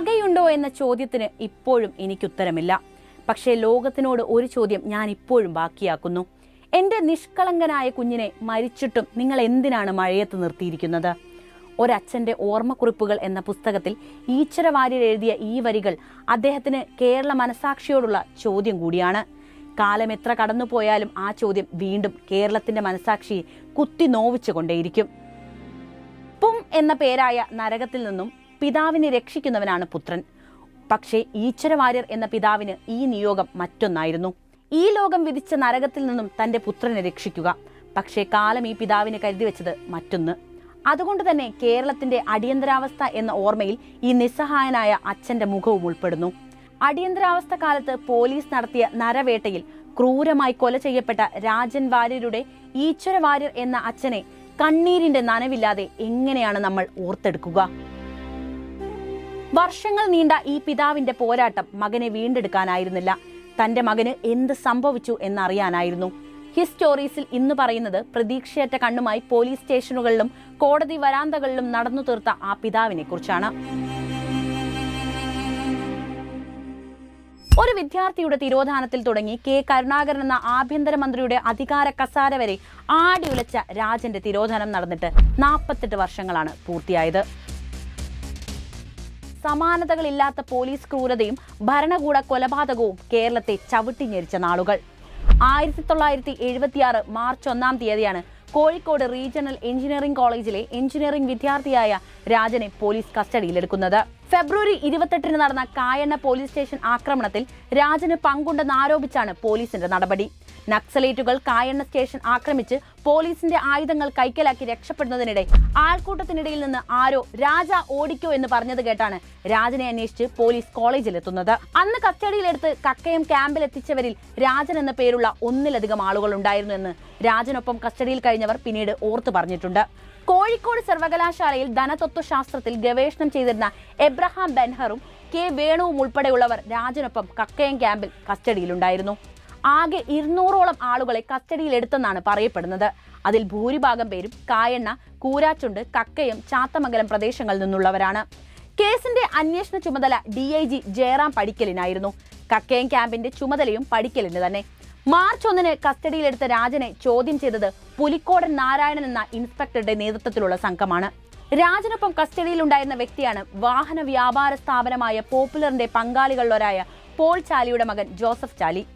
പകയുണ്ടോ എന്ന ചോദ്യത്തിന് ഇപ്പോഴും എനിക്കുത്തരമില്ല. പക്ഷേ ലോകത്തിനോട് ഒരു ചോദ്യം ഞാൻ ഇപ്പോഴും ബാക്കിയാക്കുന്നു. എന്റെ നിഷ്കളങ്കനായ കുഞ്ഞിനെ മരിച്ചിട്ടും നിങ്ങൾ എന്തിനാണ് മഴയത്ത് നിർത്തിയിരിക്കുന്നത്? ഒരച്ഛന്റെ ഓർമ്മക്കുറിപ്പുകൾ എന്ന പുസ്തകത്തിൽ ഈശ്വര വാര്യർ എഴുതിയ ഈ വരികൾ അദ്ദേഹത്തിന് കേരള മനസാക്ഷിയോടുള്ള ചോദ്യം കൂടിയാണ്. കാലം എത്ര കടന്നുപോയാലും ആ ചോദ്യം വീണ്ടും കേരളത്തിന്റെ മനസാക്ഷിയെ കുത്തി നോവിച്ചു കൊണ്ടേയിരിക്കും പും എന്ന പേരായ നരകത്തിൽ നിന്നും പിതാവിനെ രക്ഷിക്കുന്നവനാണ് പുത്രൻ. പക്ഷേ ഈശ്വരവാര്യർ എന്ന പിതാവിന് ഈ നിയോഗം മറ്റൊന്നായിരുന്നു. ഈ ലോകം വിധിച്ച നരകത്തിൽ നിന്നും തന്റെ പുത്രനെ രക്ഷിക്കുക. പക്ഷേ കാലം ഈ പിതാവിന് കരുതി വെച്ചത് മറ്റൊന്ന്. അതുകൊണ്ട് തന്നെ കേരളത്തിന്റെ അടിയന്തരാവസ്ഥ എന്ന ഓർമ്മയിൽ ഈ നിസ്സഹായനായ അച്ഛന്റെ മുഖവും ഉൾപ്പെടുന്നു. അടിയന്തരാവസ്ഥ കാലത്ത് പോലീസ് നടത്തിയ നരവേട്ടയിൽ ക്രൂരമായി കൊല ചെയ്യപ്പെട്ട രാജൻ വാര്യരുടെ ഈശ്വര വാര്യർ എന്ന അച്ഛനെ കണ്ണീരിന്റെ നനവില്ലാതെ എങ്ങനെയാണ് നമ്മൾ ഓർത്തെടുക്കുക? വർഷങ്ങൾ നീണ്ട ഈ പിതാവിന്റെ പോരാട്ടം മകനെ വീണ്ടെടുക്കാനായിരുന്നില്ല. തന്റെ മകന് എന്ത് സംഭവിച്ചു എന്നറിയാനായിരുന്നു. ഹിസ്റ്റോറീസിൽ ഇന്ന് പറയുന്നത് പ്രതീക്ഷയറ്റ കണ്ണുമായി പോലീസ് സ്റ്റേഷനുകളിലും കോടതി വരാന്തകളിലും നടന്നു തീർത്ത ആ പിതാവിനെ കുറിച്ചാണ്. ഒരു വിദ്യാർത്ഥിയുടെ തിരോധാനത്തിൽ തുടങ്ങി കെ കരുണാകരൻ എന്ന ആഭ്യന്തരമന്ത്രിയുടെ അധികാര കസാര വരെ ആടിയുലച്ച രാജന്റെ തിരോധാനം നടന്നിട്ട് നാൽപ്പത്തെട്ട് വർഷങ്ങളാണ് പൂർത്തിയായത്. സമാനതകളില്ലാത്ത പോലീസ് ക്രൂരതയും ഭരണകൂട കൊലപാതകവും കേരളത്തെ ചവിട്ടിഞ്ഞെരിച്ച നാളുകൾ. ആയിരത്തി തൊള്ളായിരത്തി എഴുപത്തിയാറ് മാർച്ച് ഒന്നാം തീയതിയാണ് കോഴിക്കോട് റീജിയണൽ എഞ്ചിനീയറിംഗ് കോളേജിലെ എഞ്ചിനീയറിംഗ് വിദ്യാർത്ഥിയായ രാജനെ പോലീസ് കസ്റ്റഡിയിലെടുക്കുന്നത്. ഫെബ്രുവരി ഇരുപത്തെട്ടിന് നടന്ന കായണ്ണ പോലീസ് സ്റ്റേഷൻ ആക്രമണത്തിൽ രാജന് പങ്കുണ്ടെന്ന് ആരോപിച്ചാണ് പോലീസിന്റെ നടപടി. നക്സലേറ്റുകൾ കായണ്ണ സ്റ്റേഷൻ ആക്രമിച്ച് പോലീസിന്റെ ആയുധങ്ങൾ കൈക്കലാക്കി രക്ഷപ്പെടുന്നതിനിടെ ആൾക്കൂട്ടത്തിനിടയിൽ നിന്ന് ആരോ രാജ ഓടിക്കോ എന്ന് പറഞ്ഞത് കേട്ടാണ് രാജനെ അന്വേഷിച്ച് പോലീസ് കോളേജിൽ എത്തുന്നത്. അന്ന് കസ്റ്റഡിയിലെടുത്ത് കക്കയം ക്യാമ്പിൽ എത്തിച്ചവരിൽ രാജൻ എന്ന പേരുള്ള ഒന്നിലധികം ആളുകൾ ഉണ്ടായിരുന്നു എന്ന് രാജനൊപ്പം കസ്റ്റഡിയിൽ കഴിഞ്ഞവർ പിന്നീട് ഓർത്തു പറഞ്ഞിട്ടുണ്ട്. കോഴിക്കോട് സർവകലാശാലയിൽ ധനതത്വശാസ്ത്രത്തിൽ ഗവേഷണം ചെയ്തിരുന്ന എബ്രഹാം ബെൻഹറും കെ വേണുവും ഉൾപ്പെടെയുള്ളവർ രാജനൊപ്പം കക്കയം ക്യാമ്പിൽ കസ്റ്റഡിയിലുണ്ടായിരുന്നു. ആകെ ഇരുന്നൂറോളം ആളുകളെ കസ്റ്റഡിയിലെടുത്തെന്നാണ് പറയപ്പെടുന്നത്. അതിൽ ഭൂരിഭാഗം പേരും കായണ്ണ കൂരാച്ചുണ്ട് കക്കയം ചാത്തമംഗലം പ്രദേശങ്ങളിൽ നിന്നുള്ളവരാണ്. കേസിന്റെ അന്വേഷണ ചുമതല ഡി ഐ ജി ജയറാം പടിക്കലിനായിരുന്നു. കക്കയം ക്യാമ്പിന്റെ ചുമതലയും പടിക്കലിന് തന്നെ. മാർച്ച് ഒന്നിന് കസ്റ്റഡിയിലെടുത്ത രാജനെ ചോദ്യം ചെയ്തത് പുലിക്കോടൻ നാരായണൻ എന്ന ഇൻസ്പെക്ടറുടെ നേതൃത്വത്തിലുള്ള സംഘമാണ്. രാജനൊപ്പം കസ്റ്റഡിയിലുണ്ടായിരുന്ന വ്യക്തിയാണ് വാഹന വ്യാപാര സ്ഥാപനമായ പോപ്പുലറിന്റെ പങ്കാളികളിലൊരായ പോൾ ചാലിയുടെ മകൻ ജോസഫ് ചാലി.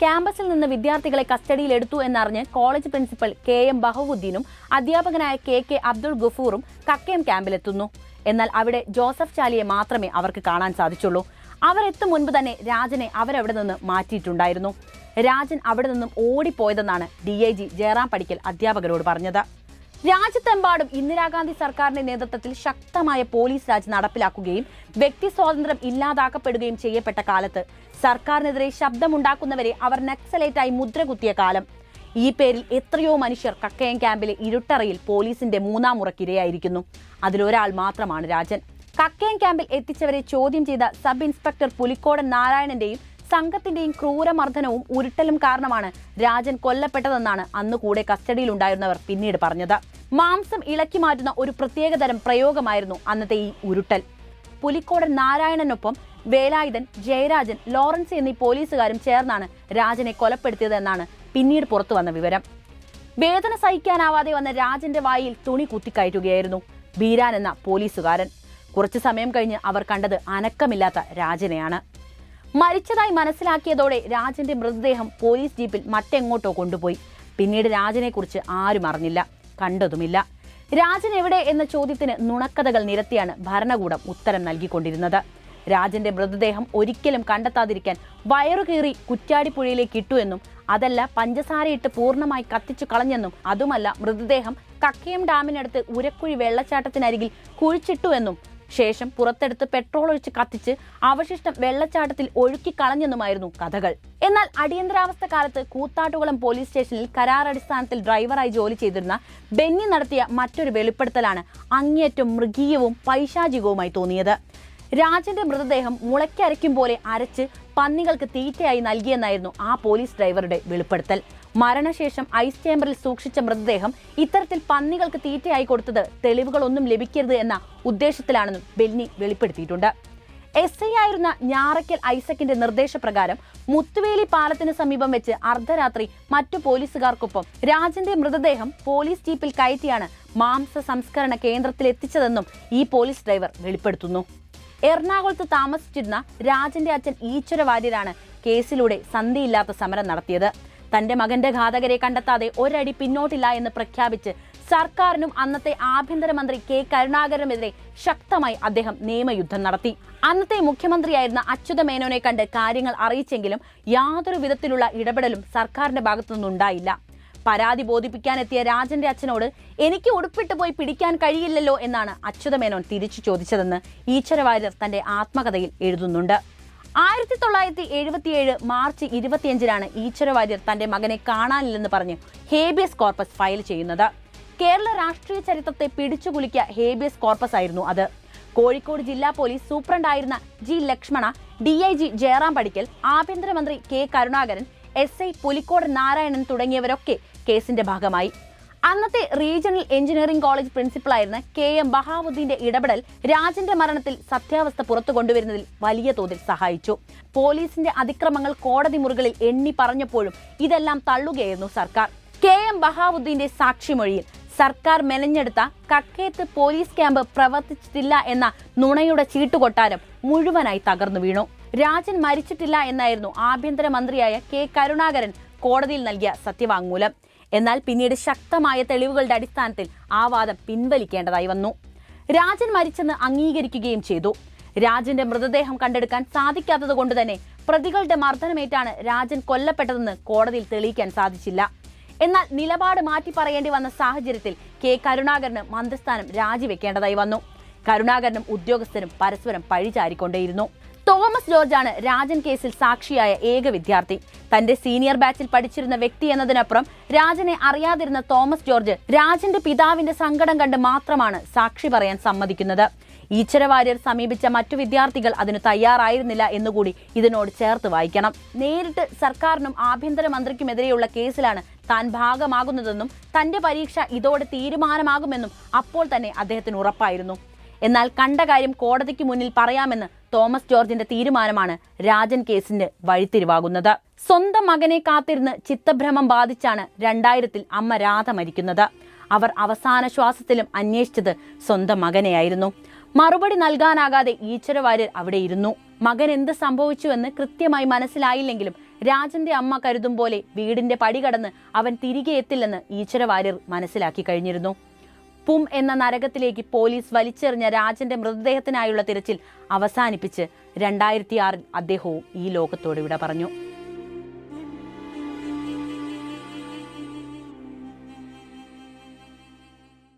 ക്യാമ്പസിൽ നിന്ന് വിദ്യാർത്ഥികളെ കസ്റ്റഡിയിലെടുത്തു എന്നറിഞ്ഞ് കോളേജ് പ്രിൻസിപ്പൽ കെ എം ബഹവുദ്ദീനും അധ്യാപകനായ കെ കെ അബ്ദുൾ ഗഫൂറും കക്കയം ക്യാമ്പിലെത്തുന്നു. എന്നാൽ അവിടെ ജോസഫ് ചാലിയെ മാത്രമേ അവർക്ക് കാണാൻ സാധിച്ചുള്ളൂ. അവരെത്തും മുൻപ് തന്നെ രാജനെ അവരവിടെ നിന്ന് മാറ്റിയിട്ടുണ്ടായിരുന്നു. രാജൻ അവിടെ നിന്നും ഓടിപ്പോയതെന്നാണ് D I G Jayaram Padikkal അധ്യാപകരോട് പറഞ്ഞത്. രാജ്യത്തെമ്പാടും ഇന്ദിരാഗാന്ധി സർക്കാരിന്റെ നേതൃത്വത്തിൽ ശക്തമായ പോലീസ് രാജ് നടപ്പിലാക്കുകയും വ്യക്തി സ്വാതന്ത്ര്യം ഇല്ലാതാക്കപ്പെടുകയും ചെയ്യപ്പെട്ട കാലത്ത് സർക്കാരിനെതിരെ ശബ്ദമുണ്ടാക്കുന്നവരെ അവർ നക്സലേറ്റായി മുദ്രകുത്തിയ കാലം. ഈ പേരിൽ എത്രയോ മനുഷ്യർ കക്കയം ക്യാമ്പിലെ ഇരുട്ടറയിൽ പോലീസിന്റെ മൂന്നാം മുറക്കിരയായിരിക്കുന്നു. അതിലൊരാൾ മാത്രമാണ് രാജൻ. കക്കയം ക്യാമ്പിൽ എത്തിച്ചവരെ ചോദ്യം ചെയ്ത സബ് ഇൻസ്പെക്ടർ പുലിക്കോടൻ നാരായണന്റെയും സംഘത്തിന്റെയും ക്രൂരമർദ്ദനവും ഉരുട്ടലും കാരണമാണ് രാജൻ കൊല്ലപ്പെട്ടതെന്നാണ് അന്ന് കൂടെ കസ്റ്റഡിയിലുണ്ടായിരുന്നവർ പിന്നീട് പറഞ്ഞത്. മാംസം ഇളക്കി മാറ്റുന്ന ഒരു പ്രത്യേകതരം പ്രയോഗമായിരുന്നു അന്നത്തെ ഈ ഉരുട്ടൽ. പുലിക്കോടൻ നാരായണനൊപ്പം വേലായുധൻ ജയരാജൻ ലോറൻസ് എന്നീ പോലീസുകാരും ചേർന്നാണ് രാജനെ കൊലപ്പെടുത്തിയതെന്നാണ് പിന്നീട് പുറത്തു വന്ന വിവരം. വേദന സഹിക്കാനാവാതെ വന്ന രാജന്റെ വായിൽ തുണി കുത്തിക്കയറ്റുകയായിരുന്നു ബീരാൻ എന്ന പോലീസുകാരൻ. കുറച്ചു സമയം കഴിഞ്ഞ് അവർ കണ്ടത് അനക്കമില്ലാത്ത രാജനെയാണ്. മരിച്ചതായി മനസ്സിലാക്കിയതോടെ രാജന്റെ മൃതദേഹം പോലീസ് ജീപ്പിൽ മറ്റെങ്ങോട്ടോ കൊണ്ടുപോയി. പിന്നീട് രാജനെക്കുറിച്ച് ആരും അറിഞ്ഞില്ല കണ്ടതുമില്ല. രാജൻ എവിടെ എന്ന ചോദ്യത്തിന് നുണക്കഥകൾ നിരത്തിയാണ് ഭരണകൂടം ഉത്തരം നൽകിക്കൊണ്ടിരുന്നത്. രാജന്റെ മൃതദേഹം ഒരിക്കലും കണ്ടെത്താതിരിക്കാൻ വയറുകീറി കുറ്റാടിപ്പുഴയിലേക്ക് ഇട്ടു എന്നും അതല്ല പഞ്ചസാരയിട്ട് പൂർണമായി കത്തിച്ചു കളഞ്ഞെന്നും അതുമല്ല മൃതദേഹം കക്കയം ഡാമിനടുത്ത് ഉരക്കുഴി വെള്ളച്ചാട്ടത്തിനരികിൽ കുഴിച്ചിട്ടു എന്നും ശേഷം പുറത്തെടുത്ത് പെട്രോൾ ഒഴിച്ച് കത്തിച്ച് അവശിഷ്ടം വെള്ളച്ചാട്ടത്തിൽ ഒഴുക്കി കളഞ്ഞെന്നുമായിരുന്നു കഥകൾ. എന്നാൽ അടിയന്തരാവസ്ഥ കാലത്ത് കൂത്താട്ടുകുളം പോലീസ് സ്റ്റേഷനിൽ കരാറടിസ്ഥാനത്തിൽ ഡ്രൈവറായി ജോലി ചെയ്തിരുന്ന ബെന്നി നടത്തിയ മറ്റൊരു വെളിപ്പെടുത്തലാണ് അങ്ങേയറ്റം മൃഗീയവും പൈശാചികവുമായി തോന്നിയത്. രാജന്റെ മൃതദേഹം മുളയ്ക്കരയ്ക്കും പോലെ അരച്ച് പന്നികൾക്ക് തീറ്റയായി നൽകിയെന്നായിരുന്നു ആ പോലീസ് ഡ്രൈവറുടെ വെളിപ്പെടുത്തൽ. മരണശേഷം ഐസ് ചേമ്പറിൽ സൂക്ഷിച്ച മൃതദേഹം ഇത്തരത്തിൽ പന്നികൾക്ക് തീറ്റയായി കൊടുത്തത് തെളിവുകളൊന്നും ലഭിക്കരുത് എന്ന ഉദ്ദേശത്തിലാണെന്നും ബെന്നി വെളിപ്പെടുത്തിയിട്ടുണ്ട്. എസ് ഐ ആയിരുന്ന ഞാറയ്ക്കൽ ഐസക്കിന്റെ നിർദ്ദേശപ്രകാരം മുത്തുവേലി പാലത്തിന് സമീപം വെച്ച് അർദ്ധരാത്രി മറ്റു പോലീസുകാർക്കൊപ്പം രാജന്റെ മൃതദേഹം പോലീസ് ജീപ്പിൽ കയറ്റിയാണ് മാംസ സംസ്കരണ കേന്ദ്രത്തിൽ എത്തിച്ചതെന്നും ഈ പോലീസ് ഡ്രൈവർ വെളിപ്പെടുത്തുന്നു. എറണാകുളത്ത് താമസിച്ചിരുന്ന രാജന്റെ അച്ഛൻ ഈശ്വര വാര്യരാണ് കേസിലൂടെ സന്ധിയില്ലാത്ത സമരം നടത്തിയത്. തന്റെ മകന്റെ ഘാതകരെ കണ്ടെത്താതെ ഒരടി പിന്നോട്ടില്ല എന്ന് പ്രഖ്യാപിച്ച് സർക്കാരിനും അന്നത്തെ ആഭ്യന്തരമന്ത്രി കെ കരുണാകരനുമെതിരെ ശക്തമായി അദ്ദേഹം നിയമയുദ്ധം നടത്തി. അന്നത്തെ മുഖ്യമന്ത്രിയായിരുന്ന അച്യുത മേനോനെ കണ്ട് കാര്യങ്ങൾ അറിയിച്ചെങ്കിലും യാതൊരു വിധത്തിലുള്ള ഇടപെടലും സർക്കാരിന്റെ ഭാഗത്തുനിന്നുണ്ടായില്ല പരാതി ബോധിപ്പിക്കാനെത്തിയ രാജന്റെ അച്ഛനോട് എനിക്ക് ഉടുപ്പിട്ട് പോയി പിടിക്കാൻ കഴിയില്ലല്ലോ എന്നാണ് അച്യുതമേനോൻ തിരിച്ചു ചോദിച്ചതെന്ന് ഈശ്വരവാര്യർ തന്റെ ആത്മകഥയിൽ എഴുതുന്നുണ്ട്. ആയിരത്തി തൊള്ളായിരത്തി എഴുപത്തിയേഴ് മാർച്ച് ഇരുപത്തിയഞ്ചിനാണ് ഈശ്വര വാര്യർ തന്റെ മകനെ കാണാനില്ലെന്ന് പറഞ്ഞ് ഹേബിയസ് കോർപ്പസ് ഫയൽ ചെയ്യുന്നത്. കേരള രാഷ്ട്രീയ ചരിത്രത്തെ പിടിച്ചുകുലിക്കിയ ഹേബിയസ് കോർപ്പസ് ആയിരുന്നു അത്. കോഴിക്കോട് ജില്ലാ police സൂപ്രണ്ടായിരുന്ന G Lakshmana D I G Jayaram Padikkal ആഭ്യന്തരമന്ത്രി K Karunakaran S I Pulikkode Narayanan തുടങ്ങിയവരൊക്കെ കേസിന്റെ ഭാഗമായി. അന്നത്തെ റീജിയണൽ എഞ്ചിനീയറിംഗ് കോളേജ് പ്രിൻസിപ്പളായിരുന്ന കെ എം ബഹാവുദ്ദീന്റെ ഇടപെടൽ രാജന്റെ മരണത്തിൽ സത്യാവസ്ഥ പുറത്തു കൊണ്ടുവരുന്നതിൽ വലിയ തോതിൽ സഹായിച്ചു. പോലീസിന്റെ അതിക്രമങ്ങൾ കോടതി മുറികളിൽ എണ്ണി പറഞ്ഞപ്പോഴും ഇതെല്ലാം തള്ളുകയായിരുന്നു സർക്കാർ. കെ എം ബഹാവുദ്ദീന്റെ സാക്ഷിമൊഴിയിൽ സർക്കാർ മെനഞ്ഞെടുത്ത കക്കേത്ത് പോലീസ് ക്യാമ്പ് പ്രവർത്തിച്ചിട്ടില്ല എന്ന നുണയുടെ ചീട്ടുകൊട്ടാരം മുഴുവനായി തകർന്നു വീണു. രാജൻ മരിച്ചിട്ടില്ല എന്നായിരുന്നു ആഭ്യന്തരമന്ത്രിയായ കെ കരുണാകരൻ കോടതിയിൽ നൽകിയ സത്യവാങ്മൂലം. എന്നാൽ പിന്നീട് ശക്തമായ തെളിവുകളുടെ അടിസ്ഥാനത്തിൽ ആ വാദം പിൻവലിക്കേണ്ടതായി വന്നു. രാജൻ മരിച്ചെന്ന് അംഗീകരിക്കുകയും ചെയ്തു. രാജന്റെ മൃതദേഹം കണ്ടെടുക്കാൻ സാധിക്കാത്തത് കൊണ്ട് തന്നെ പ്രതികളുടെ മർദ്ദനമേറ്റാണ് രാജൻ കൊല്ലപ്പെട്ടതെന്ന് കോടതിയിൽ തെളിയിക്കാൻ സാധിച്ചില്ല. എന്നാൽ നിലപാട് മാറ്റി പറയേണ്ടി വന്ന സാഹചര്യത്തിൽ കെ കരുണാകരന് മന്ത്രിസ്ഥാനം രാജിവെക്കേണ്ടതായി വന്നു. കരുണാകരനും ഉദ്യോഗസ്ഥരും പരസ്പരം പഴിചാരിക്കൊണ്ടേയിരുന്നു. തോമസ് ജോർജാണ് രാജൻ കേസിൽ സാക്ഷിയായ ഏക വിദ്യാർത്ഥി. തന്റെ സീനിയർ ബാച്ചിൽ പഠിച്ചിരുന്ന വ്യക്തി എന്നതിനപ്പുറം രാജനെ അറിയാതിരുന്ന തോമസ് ജോർജ് രാജന്റെ പിതാവിന്റെ സങ്കടം കണ്ട് മാത്രമാണ് സാക്ഷി പറയാൻ സമ്മതിക്കുന്നത്. ഈശ്വരവാര്യർ സമീപിച്ച മറ്റു വിദ്യാർത്ഥികൾ അതിന് തയ്യാറായിരുന്നില്ല എന്നുകൂടി ഇതിനോട് ചേർത്ത് വായിക്കണം. നേരിട്ട് സർക്കാരിനും ആഭ്യന്തര ആഭ്യന്തരമന്ത്രിക്കുമെതിരെയുള്ള കേസിലാണ് താൻ ഭാഗമാകുന്നതെന്നും തന്റെ പരീക്ഷ ഇതോടെ തീരുമാനമാകുമെന്നും അപ്പോൾ തന്നെ അദ്ദേഹത്തിന് ഉറപ്പായിരുന്നു. എന്നാൽ കണ്ട കാര്യം കോടതിക്ക് മുന്നിൽ പറയാമെന്ന് തോമസ് ജോർജിന്റെ തീരുമാനമാണ് രാജൻ കേസിന്റെ വഴിത്തിരിവാകുന്നത്. സ്വന്തം മകനെ കാത്തിരുന്ന് ചിത്തഭ്രമം ബാധിച്ചാണ് രണ്ടായിരത്തിൽ അമ്മ രാധ മരിക്കുന്നത്. അവർ അവസാന ശ്വാസത്തിലും അന്വേഷിച്ചത് സ്വന്തം മകനെയായിരുന്നു. മറുപടി നൽകാനാകാതെ ഈശ്വരവാര്യർ അവിടെ ഇരുന്നു. മകൻ എന്ത് സംഭവിച്ചുവെന്ന് കൃത്യമായി മനസ്സിലായില്ലെങ്കിലും രാജന്റെ അമ്മ കരുതും പോലെ വീടിന്റെ പടി കടന്ന് അവൻ തിരികെ എത്തില്ലെന്ന് ഈശ്വരവാര്യർ മനസ്സിലാക്കി കഴിഞ്ഞിരുന്നു. പും എന്ന നരകത്തിലേക്ക് പോലീസ് വലിച്ചെറിഞ്ഞ രാജന്റെ മൃതദേഹത്തിനായുള്ള തിരച്ചിൽ അവസാനിപ്പിച്ച് രണ്ടായിരത്തി ആറിൽ അദ്ദേഹവും ഈ ലോകത്തോട് വിട പറഞ്ഞു.